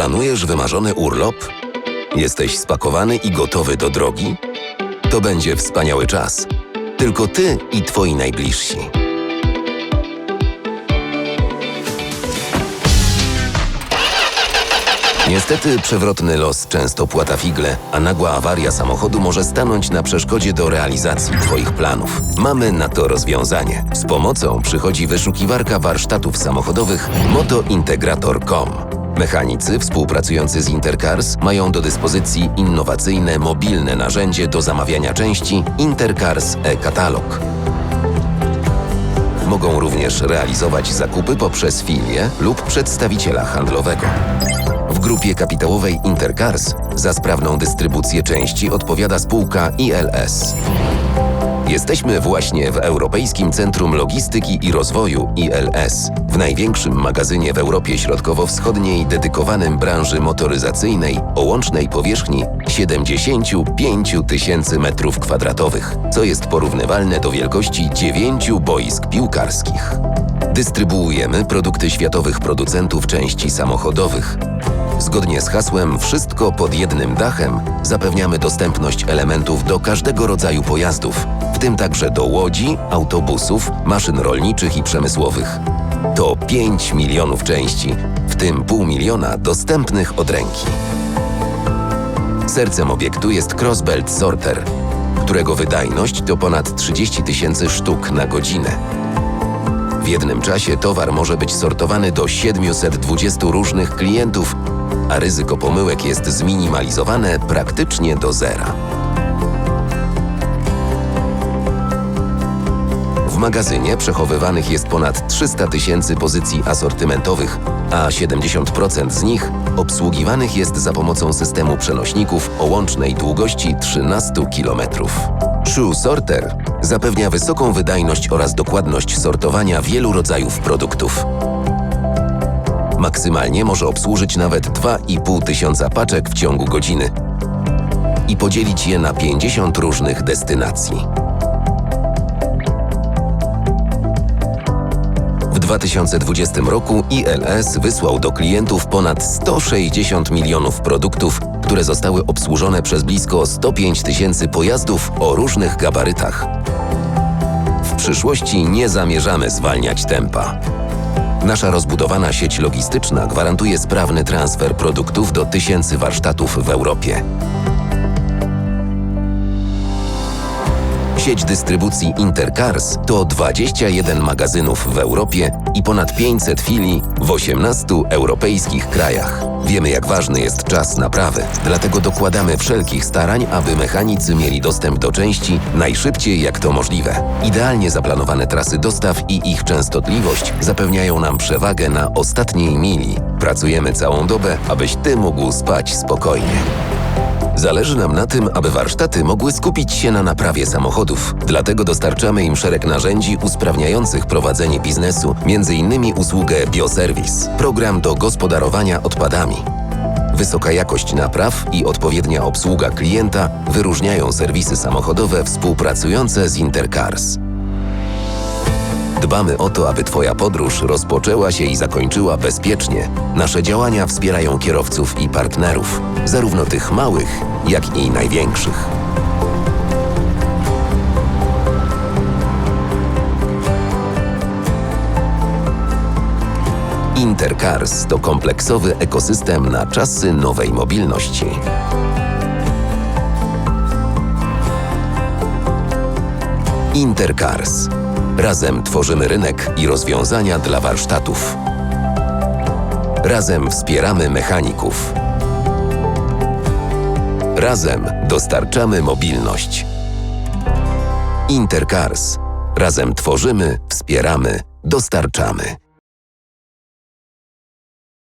Planujesz wymarzony urlop? Jesteś spakowany i gotowy do drogi? To będzie wspaniały czas. Tylko ty i twoi najbliżsi. Niestety przewrotny los często płata figle, a nagła awaria samochodu może stanąć na przeszkodzie do realizacji Twoich planów. Mamy na to rozwiązanie. Z pomocą przychodzi wyszukiwarka warsztatów samochodowych motointegrator.com. Mechanicy współpracujący z Intercars mają do dyspozycji innowacyjne, mobilne narzędzie do zamawiania części Intercars e-katalog. Mogą również realizować zakupy poprzez filię lub przedstawiciela handlowego. W grupie kapitałowej Intercars za sprawną dystrybucję części odpowiada spółka ILS. Jesteśmy właśnie w Europejskim Centrum Logistyki i Rozwoju ILS, w największym magazynie w Europie Środkowo-Wschodniej dedykowanym branży motoryzacyjnej o łącznej powierzchni 75 tysięcy metrów kwadratowych, co jest porównywalne do wielkości dziewięciu boisk piłkarskich. Dystrybuujemy produkty światowych producentów części samochodowych. Zgodnie z hasłem Wszystko pod jednym dachem zapewniamy dostępność elementów do każdego rodzaju pojazdów, w tym także do łodzi, autobusów, maszyn rolniczych i przemysłowych. To 5 milionów części, w tym pół miliona dostępnych od ręki. Sercem obiektu jest Crossbelt Sorter, którego wydajność to ponad 30 tysięcy sztuk na godzinę. W jednym czasie towar może być sortowany do 720 różnych klientów, a ryzyko pomyłek jest zminimalizowane praktycznie do zera. W magazynie przechowywanych jest ponad 300 tysięcy pozycji asortymentowych, a 70% z nich obsługiwanych jest za pomocą systemu przenośników o łącznej długości 13 km. Shoe Sorter zapewnia wysoką wydajność oraz dokładność sortowania wielu rodzajów produktów. Maksymalnie może obsłużyć nawet 2,5 tysiąca paczek w ciągu godziny i podzielić je na 50 różnych destynacji. W 2020 roku ILS wysłał do klientów ponad 160 milionów produktów, które zostały obsłużone przez blisko 105 tysięcy pojazdów o różnych gabarytach. W przyszłości nie zamierzamy zwalniać tempa. Nasza rozbudowana sieć logistyczna gwarantuje sprawny transfer produktów do tysięcy warsztatów w Europie. Sieć dystrybucji Intercars to 21 magazynów w Europie i ponad 500 filii w 18 europejskich krajach. Wiemy, jak ważny jest czas naprawy, dlatego dokładamy wszelkich starań, aby mechanicy mieli dostęp do części najszybciej jak to możliwe. Idealnie zaplanowane trasy dostaw i ich częstotliwość zapewniają nam przewagę na ostatniej mili. Pracujemy całą dobę, abyś ty mógł spać spokojnie. Zależy nam na tym, aby warsztaty mogły skupić się na naprawie samochodów. Dlatego dostarczamy im szereg narzędzi usprawniających prowadzenie biznesu, m.in. usługę Bioserwis, program do gospodarowania odpadami. Wysoka jakość napraw i odpowiednia obsługa klienta wyróżniają serwisy samochodowe współpracujące z Intercars. Dbamy o to, aby Twoja podróż rozpoczęła się i zakończyła bezpiecznie. Nasze działania wspierają kierowców i partnerów, zarówno tych małych, jak i największych. Intercars to kompleksowy ekosystem na czasy nowej mobilności. Intercars. Razem tworzymy rynek i rozwiązania dla warsztatów. Razem wspieramy mechaników. Razem dostarczamy mobilność. Intercars. Razem tworzymy, wspieramy, dostarczamy.